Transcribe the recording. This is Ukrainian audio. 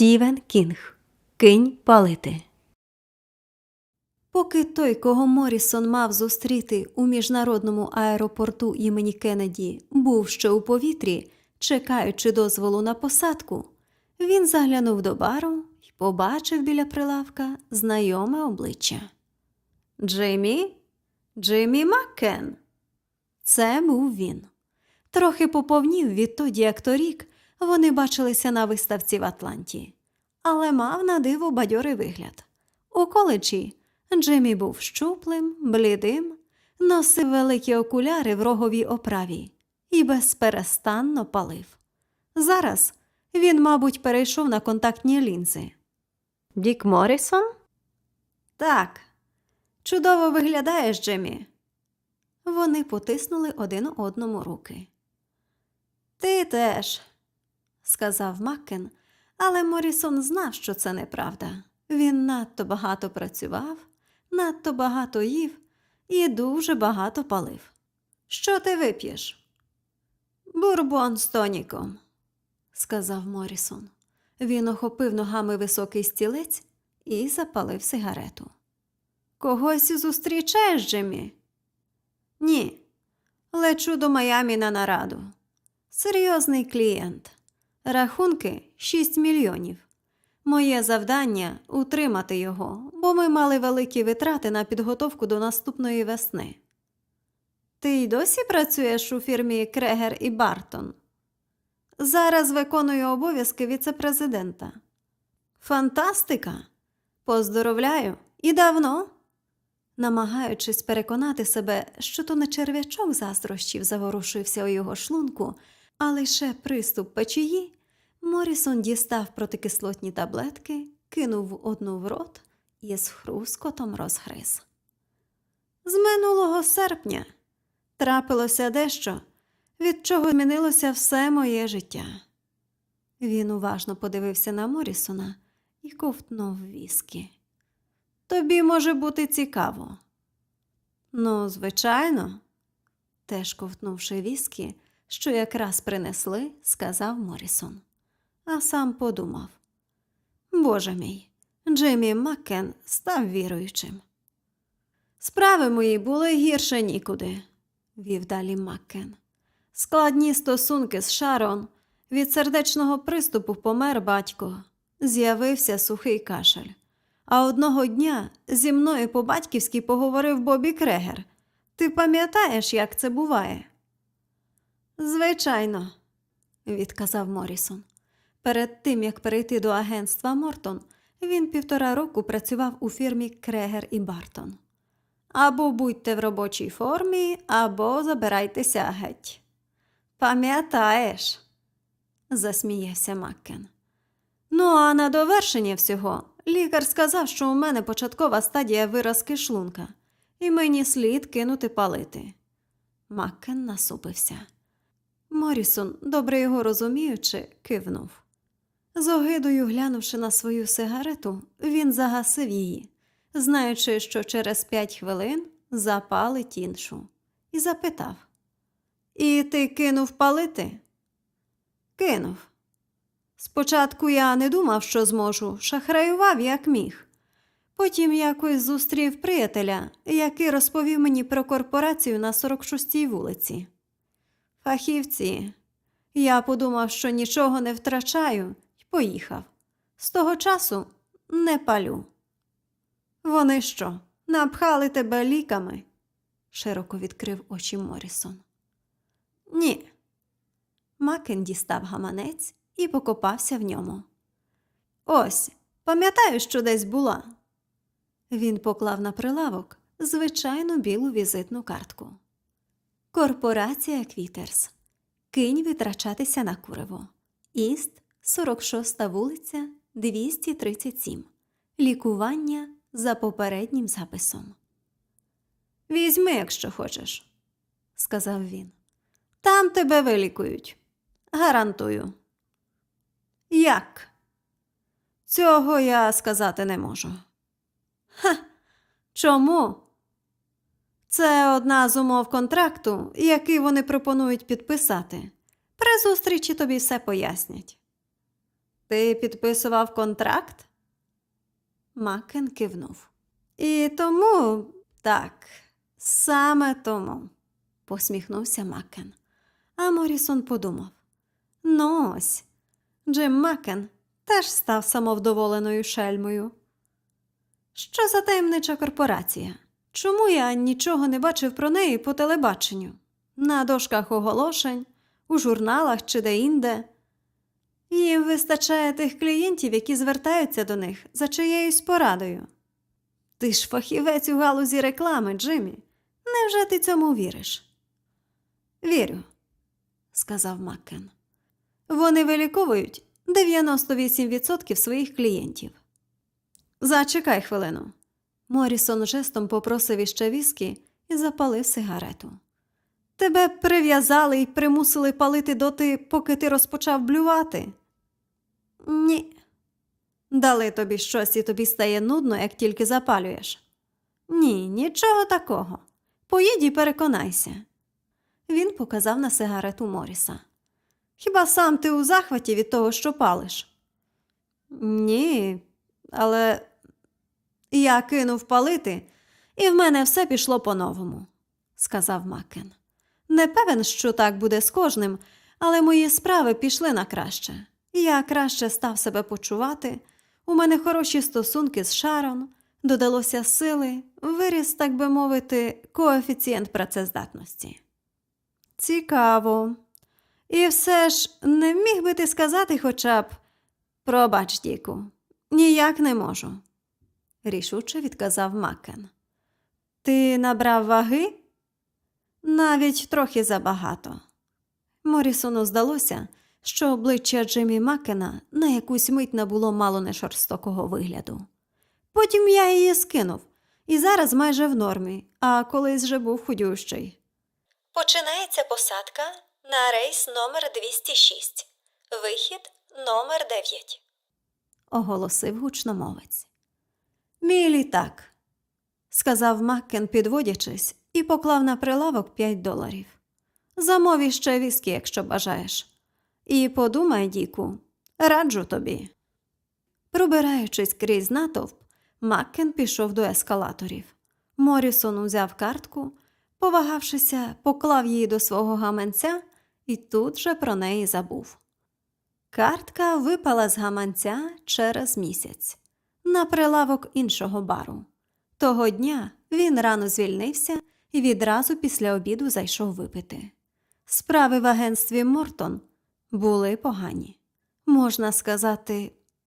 Стівен Кінг. Кинь палити. Поки той, кого Морісон мав зустріти у міжнародному аеропорту імені Кеннеді, був ще у повітрі, чекаючи дозволу на посадку, він заглянув до бару і побачив біля прилавка знайоме обличчя. Джиммі? Джиммі Маккен. Це був він. Трохи поповнів відтоді, як торік вони бачилися на виставці в Атланті, але мав на диво бадьорий вигляд. У коледжі Джиммі був щуплим, блідим, носив великі окуляри в роговій оправі і безперестанно палив. Зараз він, мабуть, перейшов на контактні лінзи. Дік Морісон? Так. Чудово виглядаєш, Джиммі. Вони потиснули один одному руки. Ти теж, сказав Маккен, але Морісон знав, що це неправда. Він надто багато працював, надто багато їв і дуже багато палив. Що ти вип'єш? Бурбон з тоніком, сказав Морісон. Він охопив ногами високий стілець і запалив сигарету. Когось зустрічаєш, Джиммі? Ні. Лечу до Майамі на нараду. Серйозний клієнт. Рахунки 6 мільйонів. Моє завдання утримати його, бо ми мали великі витрати на підготовку до наступної весни. Ти й досі працюєш у фірмі Крегер і Бартон? Зараз виконую обов'язки віцепрезидента. Фантастика! Поздоровляю! І давно. Намагаючись переконати себе, що то не черв'ячок заздрощів заворушився у його шлунку, а лише приступ печії, Морісон дістав протикислотні таблетки, кинув одну в рот і з хрускотом розгриз. З минулого серпня трапилося дещо, від чого змінилося все моє життя. Він уважно подивився на Морісона і ковтнув віскі. Тобі може бути цікаво. Ну, звичайно, теж ковтнувши віскі, що якраз принесли, сказав Морісон. А сам подумав: Боже мій, Джиммі Маккен став віруючим. Справи мої були гірше нікуди, вів далі Маккен. Складні стосунки з Шарон. Від сердечного приступу помер батько. З'явився сухий кашель. А одного дня зі мною по-батьківськи поговорив Бобі Крегер. Ти пам'ятаєш, як це буває? Звичайно, відказав Морісон. Перед тим, як перейти до агентства Мортон, він півтора року працював у фірмі Крегер і Бартон. Або будьте в робочій формі, або забирайтеся геть. Пам'ятаєш, засміявся Маккен. Ну, а на довершення всього лікар сказав, що у мене початкова стадія виразки шлунка, і мені слід кинути палити. Маккен насупився. Морісон, добре його розуміючи, кивнув. З огидою глянувши на свою сигарету, він загасив її, знаючи, що через п'ять хвилин запалить іншу, і запитав: І ти кинув палити? Кинув. Спочатку я не думав, що зможу, шахраював, як міг. Потім якось зустрів приятеля, який розповів мені про корпорацію на 46-й вулиці. Фахівці, я подумав, що нічого не втрачаю, і поїхав. З того часу не палю. Вони що, напхали тебе ліками? широко відкрив очі Морісон. Ні. Макен дістав гаманець і покопався в ньому. Ось, пам'ятаю, що десь була. Він поклав на прилавок звичайну білу візитну картку. Корпорація Квітерс. Кинь витрачатися на куриво. Іст, 46 вулиця, 237. Лікування за попереднім записом. Візьми, якщо хочеш, сказав він. Там тебе вилікують. Гарантую. Як? Цього я сказати не можу. Ха. Чому? Це одна з умов контракту, який вони пропонують підписати. При зустрічі тобі все пояснять. Ти підписував контракт? Макен кивнув. І тому, так, саме тому, посміхнувся Макен. А Морісон подумав: ну ось, Джим Макен теж став самовдоволеною шельмою. Що за таємнича корпорація? Чому я нічого не бачив про неї по телебаченню? На дошках оголошень, у журналах чи де-інде. Їм вистачає тих клієнтів, які звертаються до них за чиєюсь порадою. Ти ж фахівець у галузі реклами, Джиммі. Невже ти цьому віриш? Вірю, сказав Маккен. Вони виліковують 98% своїх клієнтів. Зачекай хвилину. Морісон жестом попросив іще віскі і запалив сигарету. Тебе прив'язали і примусили палити доти, поки ти розпочав блювати? Ні. Дали тобі щось і тобі стає нудно, як тільки запалюєш. Ні, нічого такого. Поїдь і переконайся. Він показав на сигарету Моріса. Хіба сам ти у захваті від того, що палиш? Ні, але я кинув палити, і в мене все пішло по-новому, сказав Макен. Не певен, що так буде з кожним, але мої справи пішли на краще. Я краще став себе почувати. У мене хороші стосунки з Шарон, додалося сили, виріс, так би мовити, коефіцієнт працездатності. Цікаво. І все ж не міг би ти сказати хоча б пробач, Діку, ніяк не можу, рішуче відказав Макен. Ти набрав ваги? Навіть трохи забагато. Морісону здалося, що обличчя Джиммі Макена на якусь мить набуло мало не шорстокого вигляду. Потім я її скинув, і зараз майже в нормі, а колись же був худющий. Починається посадка на рейс номер 206. Вихід номер 9. оголосив гучномовець. Мій літак, сказав Маккен, підводячись, і поклав на прилавок 5 доларів. Замов іще віскі, якщо бажаєш. І подумай, Діку, раджу тобі. Пробираючись крізь натовп, Маккен пішов до ескалаторів. Морісон узяв картку, повагавшися, поклав її до свого гаманця і тут же про неї забув. Картка випала з гаманця через місяць на прилавок іншого бару. Того дня він рано звільнився і відразу після обіду зайшов випити. Справи в агентстві Мортон були погані, можна сказати,